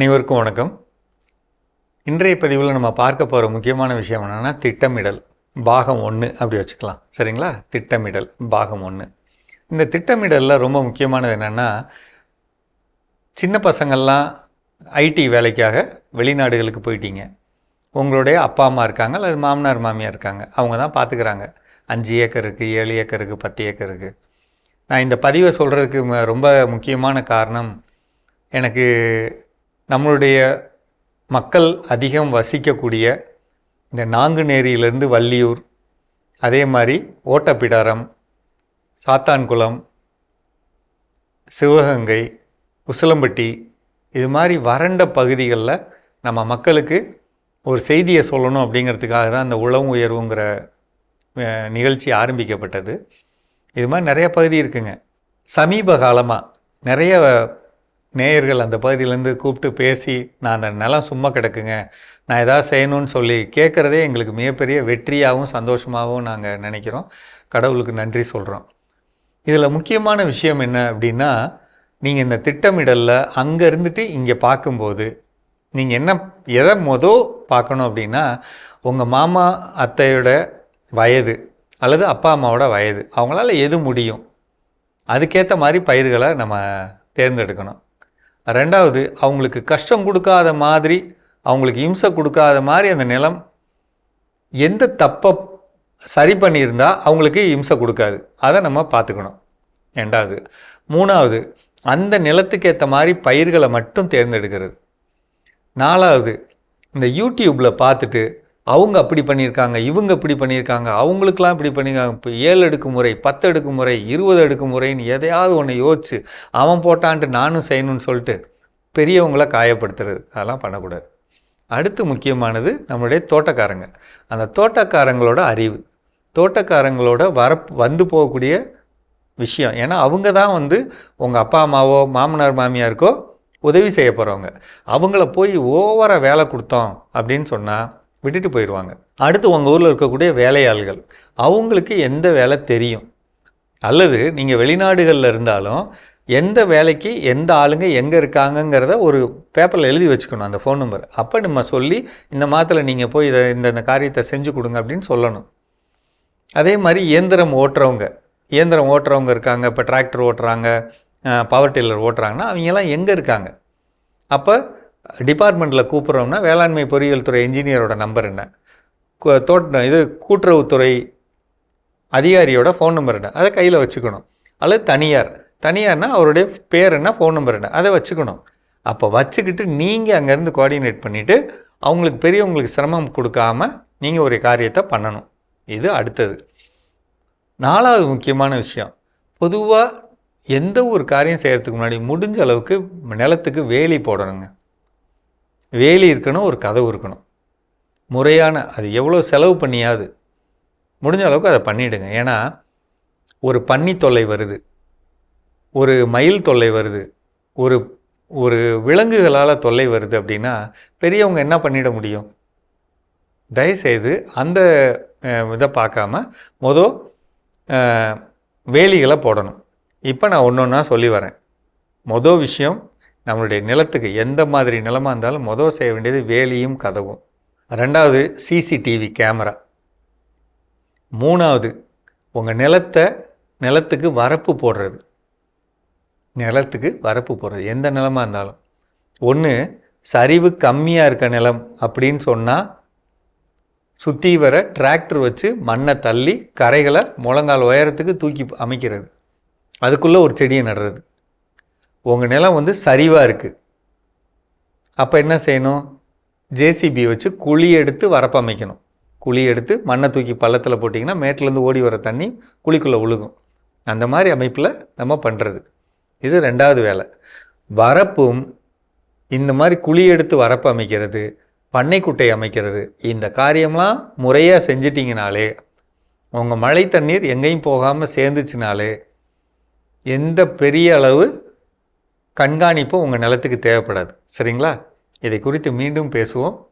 அனைவருக்கும் வணக்கம். இன்றைய பதிவில் நம்ம பார்க்க போகிற முக்கியமான விஷயம் என்னென்னா திட்டமிடல். பாகம் ஒன்று அப்படி வச்சுக்கலாம். சரிங்களா? திட்டமிடல் பாகம் ஒன்று இந்த திட்டமிடலில் ரொம்ப முக்கியமானது என்னென்னா சின்ன பசங்கள்லாம் ஐடி வேலைக்காக வெளிநாடுகளுக்கு போயிட்டீங்க. உங்களுடைய அப்பா அம்மா இருக்காங்க அல்லது மாமனார் மாமியார் இருக்காங்க. அவங்க தான் பார்த்துக்கிறாங்க. அஞ்சு ஏக்கர் இருக்குது ஏழு ஏக்கர் இருக்குது பத்து ஏக்கர் இருக்குது நான் இந்த பதிவை சொல்கிறதுக்கு ரொம்ப முக்கியமான காரணம் எனக்கு நம்மளுடைய மக்கள் அதிகம் வசிக்கக்கூடிய இந்த நாங்குநேரியிலேருந்து வள்ளியூர் அதே மாதிரி ஓட்டப்பிடாரம் சாத்தான்குளம் சிவகங்கை உசிலம்பட்டி இது மாதிரி வறண்ட பகுதிகளில் நம்ம மக்களுக்கு ஒரு செய்தியை சொல்லணும் அப்படிங்கிறதுக்காக தான் இந்த உளவு உயர்வுங்கிற நிகழ்ச்சி ஆரம்பிக்கப்பட்டது. இது மாதிரி நிறைய பகுதி இருக்குங்க. சமீப காலமாக நிறைய நேயர்கள் அந்த பகுதியிலேருந்து கூப்பிட்டு பேசி நான் அந்த நிலம் சும்மா கிடக்குங்க நான் ஏதாவது செய்யணும்னு சொல்லி கேட்குறதே எங்களுக்கு மிகப்பெரிய வெற்றியாகவும் சந்தோஷமாகவும் நாங்கள் நினைக்கிறோம். கடவுளுக்கு நன்றி சொல்கிறோம் இதில் முக்கியமான விஷயம் என்ன அப்படின்னா நீங்கள் இந்த திட்டமிடலில் அங்கே இருந்துட்டு இங்கே பார்க்கும்போது நீங்கள் என்ன எதை மொதல் பார்க்கணும் அப்படின்னா உங்கள் மாமா அத்தையோட வயது அல்லது அப்பா அம்மாவோட வயது. அவங்களால எது முடியும்? அதுக்கேற்ற மாதிரி பயிர்களை நம்ம தேர்ந்தெடுக்கணும். ரெண்டாவது அவங்களுக்கு கஷ்டம் கொடுக்காத மாதிரி அவங்களுக்கு இம்சை கொடுக்காத மாதிரி அந்த நிலம் எந்த தப்பை சரி பண்ணியிருந்தால் அவங்களுக்கு இம்சை கொடுக்காது. அதை நம்ம பார்த்துக்கணும். ரெண்டாவது. மூணாவது அந்த நிலத்துக்கு ஏற்ற மாதிரி பயிர்களை மட்டும் தேர்ந்தெடுக்கிறது. நாலாவது இந்த யூடியூப்பில் பார்த்துட்டு அவங்க அப்படி பண்ணியிருக்காங்க இவங்க இப்படி பண்ணியிருக்காங்க அவங்களுக்கெல்லாம் இப்படி பண்ணியிருக்காங்க. இப்போ ஏழு அடுக்கு முறை பத்து அடுக்கு முறை இருபது அடுக்கு முறைன்னு எதையாவது ஒன்று யோசிச்சு அவன் போட்டான்ட்டு நானும் செய்யணும்னு சொல்லிட்டு பெரியவங்கள காயப்படுத்துறது. அதெல்லாம் பண்ணக்கூடாது. அடுத்து முக்கியமானது நம்மளுடைய தோட்டக்காரங்க. அந்த தோட்டக்காரங்களோட அறிவு. தோட்டக்காரங்களோட வர வந்து போகக்கூடிய விஷயம். ஏன்னா அவங்க தான் வந்து உங்கள் அப்பா அம்மாவோ மாமனார் மாமியாருக்கோ உதவி செய்ய போகிறவங்க அவங்கள போய் ஓவராக வேலை கொடுத்தோம் அப்படின்னு சொன்னால் விட்டுட்டு போயிடுவாங்க அடுத்து உங்கள் ஊரில் இருக்கக்கூடிய வேலையாள்கள் அவங்களுக்கு எந்த வேலை தெரியும்? அல்லது நீங்கள் வெளிநாடுகளில் இருந்தாலும் எந்த வேலைக்கு எந்த ஆளுங்க எங்கே இருக்காங்கங்கிறத ஒரு பேப்பரில் எழுதி வச்சுக்கணும் அந்த ஃபோன் நம்பர் அப்போ நம்ம சொல்லி இந்த மாதத்தில் நீங்கள் போய் இதை இந்த இந்த காரியத்தை செஞ்சு கொடுங்க அப்படின்னு சொல்லணும். அதே மாதிரி இயந்திரம் ஓட்டுறவங்க இயந்திரம் ஓட்டுறவங்க இருக்காங்க இப்போ டிராக்டர் ஓட்டுறாங்க பவர் டில்லர் ஓட்டுறாங்கன்னா அவங்கெல்லாம் எங்கே இருக்காங்க? அப்போ டிபார்ட்மெண்ட்டில் கூப்பிட்றோம்னா வேளாண்மை பொறியியல் துறை இன்ஜினியரோட நம்பர் என்ன? தோட்டம் தோட்ட இது கூட்டுறவுத்துறை அதிகாரியோட ஃபோன் நம்பர் என்ன? அதை கையில் வச்சுக்கணும். அல்லது தனியார். தனியார்னா அவருடைய பேர் என்ன ஃபோன் நம்பர் என்ன? அதை வச்சுக்கணும். அப்போ வச்சுக்கிட்டு நீங்கள் அங்கேருந்து கோஆர்டினேட் பண்ணிவிட்டு அவங்களுக்கு பெரியவங்களுக்கு சிரமம் கொடுக்காம நீங்கள் ஒரு காரியத்தை பண்ணணும். இது அடுத்தது. நாலாவது முக்கியமான விஷயம். பொதுவாக எந்த ஒரு காரியம் செய்கிறதுக்கு முன்னாடி முடிஞ்ச அளவுக்கு நிலத்துக்கு வேலி போடணுங்க. வேலி இருக்கணும் ஒரு கதவு இருக்கணும். முறையான அது எவ்வளோ செலவு பண்ணியாது. முடிஞ்ச அளவுக்கு அதை பண்ணிவிடுங்க ஏன்னா ஒரு பன்னி தொல்லை வருது. ஒரு மயில் தொல்லை வருது. ஒரு ஒரு விலங்குகளால் தொல்லை வருது அப்படின்னா பெரியவங்க என்ன பண்ணிட முடியும்? தயவுசெய்து அந்த இதை பார்க்காம மொதல் வேலிகளை போடணும். இப்போ நான் ஒன்று ஒன்றா சொல்லி வரேன். மொதல் விஷயம் நம்மளுடைய நிலத்துக்கு எந்த மாதிரி நிலமாக இருந்தாலும் மொதல் செய்ய வேண்டியது வேலியும் கதவும். ரெண்டாவது சிசிடிவி கேமரா. மூணாவது உங்கள் நிலத்தை நிலத்துக்கு வரப்பு போடுறது. நிலத்துக்கு வரப்பு போடுறது. எந்த நிலமாக இருந்தாலும். ஒன்று சரிவு கம்மியாக இருக்க நிலம் அப்படின்னு சொன்னால் சுற்றி வர டிராக்டர் வச்சு மண்ணை தள்ளி கரைகளை முழங்கால் உயரத்துக்கு தூக்கி அமைக்கிறது. அதுக்குள்ளே ஒரு செடியை நடுறது. உங்கள் நிலம் வந்து சரிவாக இருக்குது அப்போ என்ன செய்யணும்? ஜேசிபி வச்சு குழி எடுத்து வரப்பமைக்கணும் குழி எடுத்து மண்ணை தூக்கி பள்ளத்தில் போட்டிங்கன்னா மேட்டிலேருந்து ஓடி வர தண்ணி குழிக்குள்ளே விழுகும் அந்த மாதிரி அமைப்பில் நம்ம பண்ணுறது இது ரெண்டாவது வேலை. வரப்பும் இந்த மாதிரி குழி எடுத்து வரப்பு அமைக்கிறது பண்ணைக்குட்டை அமைக்கிறது இந்த காரியம்லாம் முறையாக செஞ்சிட்டிங்கனாலே உங்கள் மழை தண்ணீர் எங்கேயும் போகாமல் சேர்ந்துச்சுனாலே எந்த பெரிய அளவு கண்காணிப்பு உங்கள் நிலத்துக்கு தேவைப்படாது. சரிங்களா? இதை குறித்து மீண்டும் பேசுவோம்.